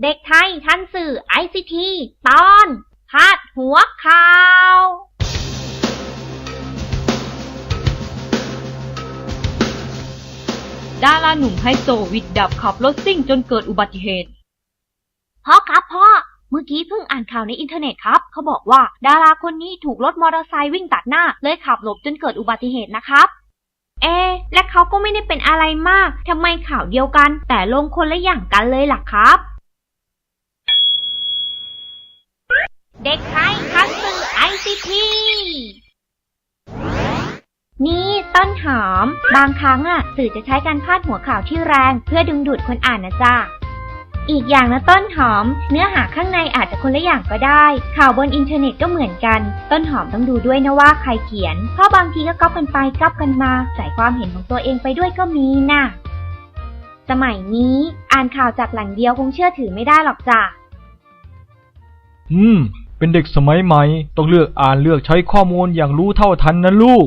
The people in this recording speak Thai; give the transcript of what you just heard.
เด็กไทยทันสื่อ ICT ตอนพาดหัวข่าว ดาราหนุ่มไฮโซวิดดับขับรถซิ่งจนเกิดอุบัติเหตุ พ่อครับพ่อ เมื่อกี้เพิ่งอ่านข่าวในอินเทอร์เน็ตครับ เขาบอกว่าดาราคนนี้ถูกรถมอเตอร์ไซค์วิ่งตัดหน้า เลยขับหลบจนเกิดอุบัติเหตุนะครับเอะและเขาก็ไม่ได้เป็นอะไรมาก ทำไมข่าวเดียวกัน แต่ลงคนละอย่างกันเลยล่ะครับ เด็กไทยทันสื่อ ICT นี่ต้นหอม บางครั้งอะ สื่อจะใช้การพาดหัวข่าวที่แรง เพื่อดึงดูดคนอ่านนะจ๊ะอีกอย่างนะต้นหอม เนื้อหาข้างในอาจจะคนละอย่างก็ได้ ข่าวบนอินเทอร์เน็ตก็เหมือนกัน ต้นหอมต้องดูด้วยนะว่าใครเขียน เพราะบางทีก็ก๊อปกันไปก๊อปกันมาใส่ความเห็นของตัวเองไปด้วยก็มีน่ะสมัยนี้อ่านข่าวจากแหล่งเดียวคงเชื่อถือไม่ได้หรอกจ้ะอืม เป็นเด็กสมัยใหม่ ต้องเลือกอ่านเลือกใช้ข้อมูลอย่างรู้เท่าทันนะลูก